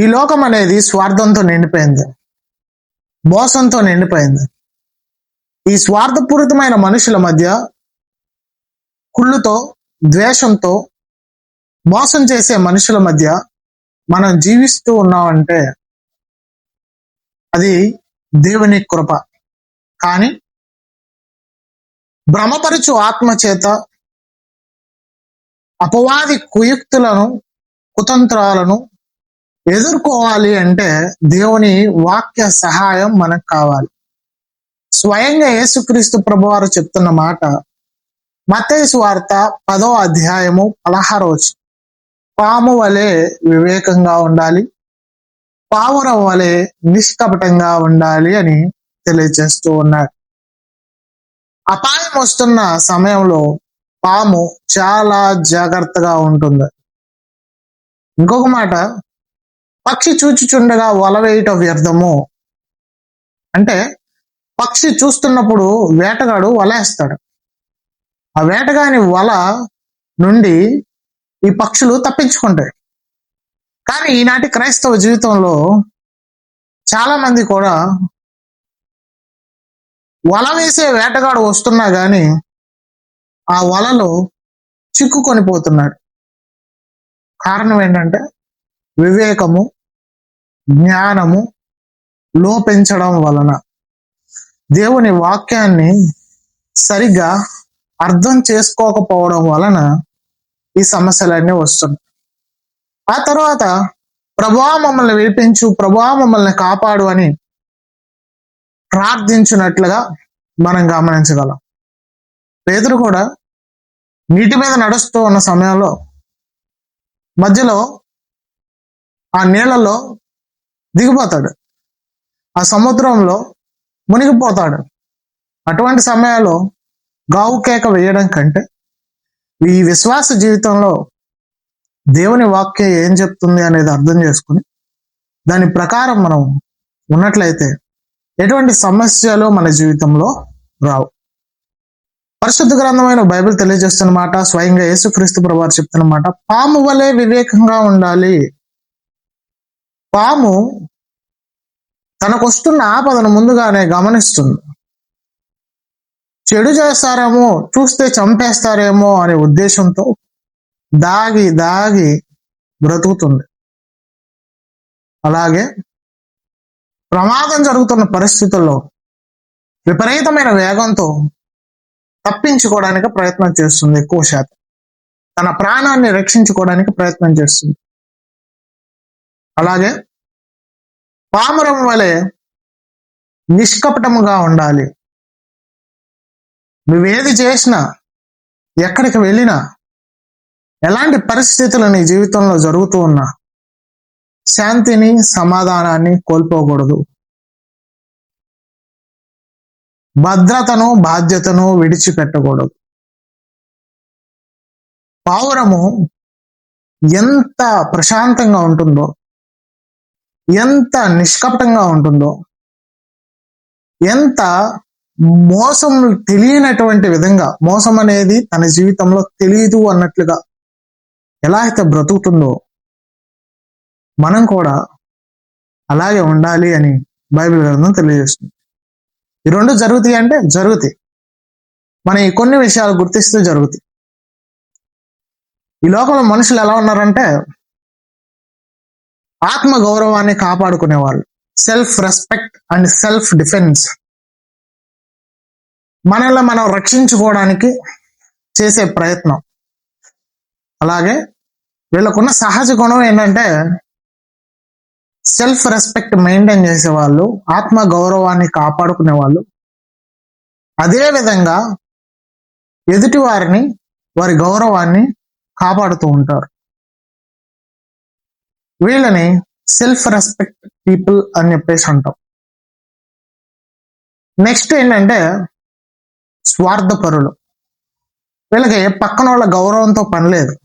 ఈ లోకం అనేది స్వార్థంతో నిండిపోయింది. మోసంతో నిండిపోయింది. ఈ స్వార్థపూరితమైన మనుషుల మధ్య కుళ్ళుతో ద్వేషంతో మోసం చేసే మనుషుల మధ్య మనం జీవిస్తూ ఉన్నామంటే అది దేవుని కృప. కానీ భ్రమపరచు ఆత్మ చేత అపవాది కుయుక్తులను కుతంత్రాలను ఎదుర్కోవాలి అంటే దేవుని వాక్య సహాయం మనకు కావాలి. స్వయంగా యేసుక్రీస్తు ప్రభువారు చెప్తున్న మాట మతేసు వార్త పదో అధ్యాయము పదహారో వచనం. పాము వలె వివేకంగా ఉండాలి. పావురం వలె నిష్కపటంగా ఉండాలి అని తెలియజేస్తూ ఉన్నాడు అపాయం వస్తున్న సమయంలో పాము చాలా జాగ్రత్తగా ఉంటుంది. ఇంకొక మాట పక్షి చూచుచుండగా వల వేయటం వ్యర్థము. అంటే పక్షి చూస్తున్నప్పుడు వేటగాడు వలేస్తాడు. ఆ వేటగాని వల నుండి ఈ పక్షులు తప్పించుకుంటాయి. కానీ ఈనాటి క్రైస్తవ జీవితంలో చాలా మంది కూడా వల వేసే వేటగాడు వస్తున్నా కానీ ఆ వలలో చిక్కుకొని పోతున్నాడు. కారణం ఏంటంటే వివేకము జ్ఞానము లోపించడం వలన దేవుని వాక్యాన్ని సరిగ్గా అర్థం చేసుకోకపోవడం వలన ఈ సమస్యలన్నీ వస్తున్నాయి. ఆ తర్వాత ప్రభా మమ్మల్ని విడిపించు ప్రభా మమ్మల్ని కాపాడు అని ప్రార్థించినట్లుగా మనం గమనించగలం. పేదరు కూడా నీటి మీద నడుస్తూ ఉన్న సమయంలో మధ్యలో ఆ నీళ్ళలో దిగిపోతాడు. ఆ సముద్రంలో మునిగిపోతాడు. అటువంటి సమయాల్లో గావు కేక వేయడం కంటే ఈ విశ్వాస జీవితంలో దేవుని వాక్యం ఏం చెప్తుంది అనేది అర్థం చేసుకుని దాని ప్రకారం మనం ఉన్నట్లయితే ఎటువంటి సమస్యలు మన జీవితంలో రావు. పరిశుద్ధ గ్రంథమైన బైబిల్ తెలియజేస్తున్న మాట స్వయంగా యేసుక్రీస్తు ప్రభావం చెప్తున్న మాట పాము వలె వివేకంగా ఉండాలి. పాము తనకొస్తున్న ఆపదను ముందుగానే గమనిస్తుంది. చెడు చేస్తారేమో చూస్తే చంపేస్తారేమో అనే ఉద్దేశంతో దాగి దాగి బ్రతుకుతుంది. అలాగే ప్రమాదం జరుగుతున్న పరిస్థితుల్లో విపరీతమైన వేగంతో తప్పించుకోవడానికి ప్రయత్నం చేస్తుంది ఎక్కువ శాతం. తన ప్రాణాన్ని రక్షించుకోవడానికి ప్రయత్నం చేస్తుంది. అలాగే పామరం వలె నిష్కపటముగా ఉండాలి. నువ్వేది చేసినా ఎక్కడికి వెళ్ళినా ఎలాంటి పరిస్థితులు నీ జీవితంలో జరుగుతూ ఉన్నా శాంతిని సమాధానాన్ని కోల్పోకూడదు. భద్రతను బాధ్యతను విడిచిపెట్టకూడదు. పావురము ఎంత ప్రశాంతంగా ఉంటుందో ఎంత నిష్కపటంగా ఉంటుందో ఎంత మోసం తెలియనటువంటి విధంగా మోసం అనేది తన జీవితంలో తెలియదు అన్నట్లుగా ఎలా అయితే బ్రతుకుతుందో మనం కూడా అలాగే ఉండాలి అని బైబిల్ గ్రంథం తెలియజేస్తుంది. ఈ రెండు జరుగుతాయి అంటే జరుగుతాయి. మన ఈ కొన్ని విషయాలు గుర్తిస్తే జరుగుతాయి. ఈ లోకంలో మనుషులు ఎలా ఉన్నారంటే ఆత్మ గౌరవాన్ని కాపాడుకునే వాళ్ళు self respect and self defence మనల్ని మనం రక్షించుకోవడానికి చేసే ప్రయత్నం. అలాగే వీళ్ళకున్న సహజ గుణం ఏంటంటే సెల్ఫ్ రెస్పెక్ట్ మెయింటైన్ చేసే వాళ్ళు ఆత్మ గౌరవాన్ని కాపాడుకునే వాళ్ళు అదే విధంగా ఎదుటి వారిని వారి గౌరవాన్ని కాపాడుతూ ఉంటారు. వీళ్ళని సెల్ఫ్ రెస్పెక్ట్ పీపుల్ అని చెప్పేసి అంటాం. నెక్స్ట్ ఏంటంటే స్వార్థపరులు. వీళ్ళకి పక్కన వాళ్ళ గౌరవంతో పని లేదు.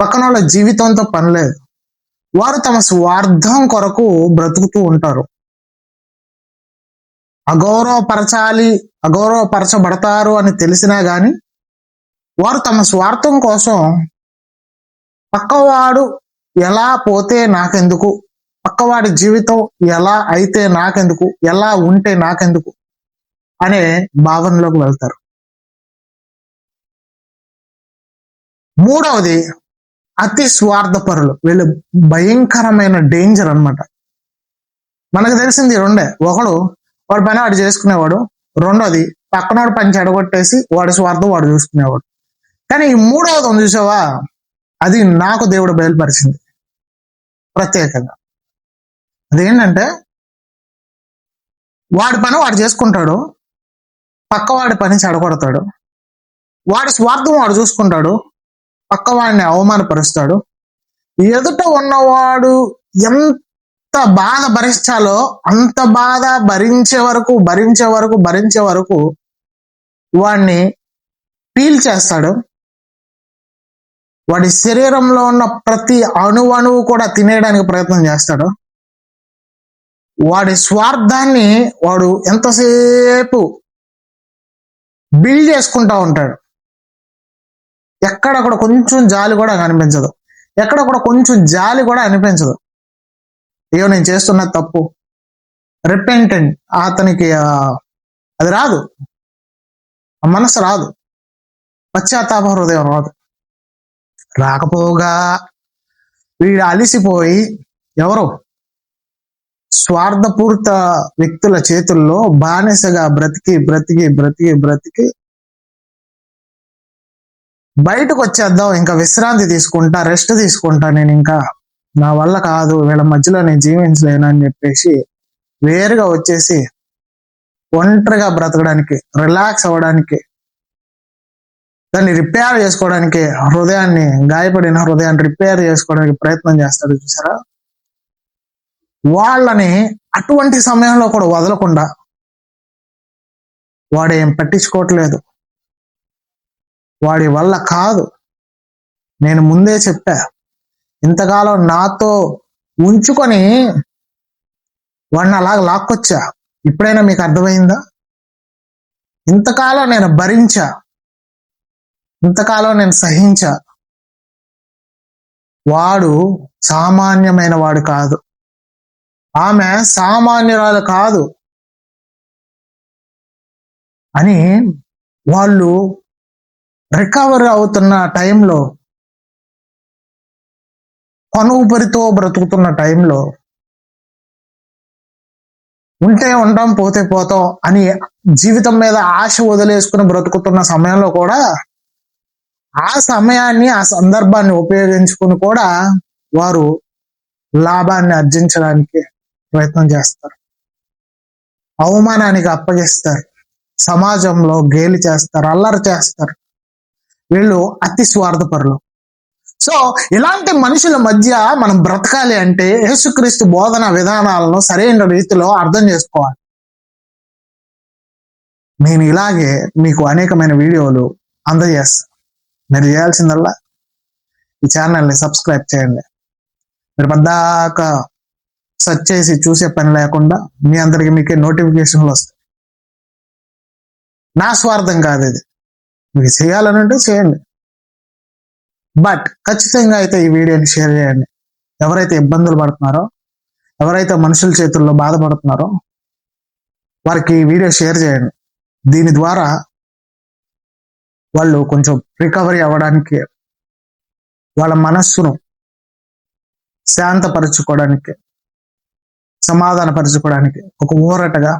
పక్కన వాళ్ళ జీవితంతో పని లేదు. వారు తమ స్వార్థం కొరకు బ్రతుకుతూ ఉంటారు. అగౌరవపరచాలి అగౌరవపరచబడతారు అని తెలిసినా కానీ వారు తమ స్వార్థం కోసం పక్కవాడు ఎలా పోతే నాకెందుకు? పక్కవాడి జీవితం ఎలా అయితే నాకెందుకు? ఎలా ఉంటే నాకెందుకు? అనే భావనలోకి వెళ్తారు. మూడవది అతి స్వార్థపరులు. వీళ్ళు భయంకరమైన డేంజర్ అన్నమాట. మనకు తెలిసింది రెండే. ఒకడు వాడి పని వాడు చేసుకునేవాడు. రెండోది పక్కనోడు పని చెడగొట్టేసి వాడి స్వార్థం వాడు చూసుకునేవాడు. కానీ ఈ మూడవది ఉంది చూసావా? అది నాకు దేవుడు బయలుపరిచింది. ప్రత్యేకంగా. అదేంటంటే వాడి పని వాడు చేసుకుంటాడు. పక్కవాడి పని చెడగొడతాడు. వాడి స్వార్థం వాడు చూసుకుంటాడు. పక్కవాడిని అవమానపరుస్తాడు. ఎదుట ఉన్నవాడు ఎంత బాధ భరించాలో అంత బాధ భరించే వరకు భరించే వరకు భరించే వరకు వాడిని పీల్ చేస్తాడు వాడి శరీరంలో ఉన్న ప్రతి అణువణువు కూడా తినేయడానికి ప్రయత్నం చేస్తాడు. వాడి స్వార్థాన్ని వాడు ఎంతసేపు బిల్డ్ చేసుకుంటా ఉంటాడు. ఎక్కడ కూడా కొంచెం జాలి కూడా అనిపించదు ఎక్కడ కూడా కొంచెం జాలి కూడా అనిపించదు. అయ్యో నేను చేస్తున్న తప్పు. రిపెంటెంట్. అతనికి అది రాదు. ఆ మనసు రాదు. పశ్చాత్తాప హృదయం రాదు. రాకపోగా వీడు అలిసిపోయి ఎవరు? స్వార్థపూరిత వ్యక్తుల చేతుల్లో బానిసగా బ్రతికి బ్రతికి బ్రతికి బ్రతికి బయటకు వచ్చేద్దాం ఇంకా విశ్రాంతి తీసుకుంటా రెస్ట్ తీసుకుంటా నేను ఇంకా. నా వల్ల కాదు వీళ్ళ మధ్యలో నేను జీవించలేను అని చెప్పేసి వేరుగా వచ్చేసి ఒంటరిగా బ్రతకడానికి రిలాక్స్ అవ్వడానికి దాన్ని రిపేర్ చేసుకోవడానికి హృదయాన్ని గాయపడిన హృదయాన్ని రిపేర్ చేసుకోవడానికి ప్రయత్నం చేస్తాడు చూసారా? వాళ్ళని అటువంటి సమయంలో కూడా వదలకుండా వాడేం పట్టించుకోవట్లేదు. వాడి వల్ల కాదు. నేను ముందే చెప్పా ఇంతకాలం నాతో ఉంచుకొని వాడిని అలాగ లాక్కొచ్చా? ఇప్పుడైనా మీకు అర్థమైందా? ఇంతకాలం నేను భరించా ఇంతకాలం నేను సహించా. వాడు సామాన్యమైన వాడు కాదు. ఆమె సామాన్యురాలు కాదు. అని వాళ్ళు రికవర్ అవుతున్న టైంలో పనుపరితో బ్రతుకుతున్న టైంలో ఉంటే ఉంటాం పోతే పోతాం అని జీవితం మీద ఆశ వదిలేసుకుని బ్రతుకుతున్న సమయంలో కూడా ఆ సమయాన్ని ఆ సందర్భాన్ని ఉపయోగించుకుని కూడా వారు లాభాన్ని ఆర్జించడానికి ప్రయత్నం చేస్తారు. అవమానానికి అప్పగిస్తారు. సమాజంలో గేలి చేస్తారు అల్లరి చేస్తారు. వీళ్ళు అతి స్వార్థపరులు. సో ఇలాంటి మనుషుల మధ్య మనం బ్రతకాలి అంటే యేసుక్రీస్తు బోధన విధానాలను సరైన రీతిలో అర్థం చేసుకోవాలి. నేను ఇలాగే మీకు అనేకమైన వీడియోలు అందజేస్తాను మీరు చేయాల్సిందల్లా ఈ ఛానల్ని సబ్స్క్రైబ్ చేయండి. మీరు పద్దాక సెర్చ్ చేసి చూసే పని లేకుండా మీ అందరికి మీకే నోటిఫికేషన్లు వస్తాయి. నా స్వార్థం కాదు ఇది. మీకు చేయాలని అంటే చేయండి. బట్ ఖచ్చితంగా అయితే ఈ వీడియోని షేర్ చేయండి. ఎవరైతే ఇబ్బందులు పడుతున్నారో ఎవరైతే మనుషుల చేతుల్లో బాధపడుతున్నారో వారికి ఈ వీడియో షేర్ చేయండి. దీని ద్వారా వాళ్ళు కొంచెం రికవరీ అవ్వడానికి వాళ్ళ మనస్సును శాంతపరచుకోవడానికి సమాధానపరచుకోవడానికి ఒక ఊరటగా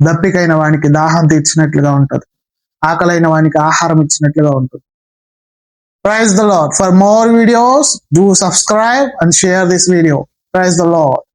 దప్పికైన వానికి దాహం తీర్చినట్లుగా ఉంటుంది. ఆకలైన వానికి ఆహారం ఇచ్చినట్లుగా ఉంటుంది. Praise the Lord for more videos do subscribe and share this video praise the Lord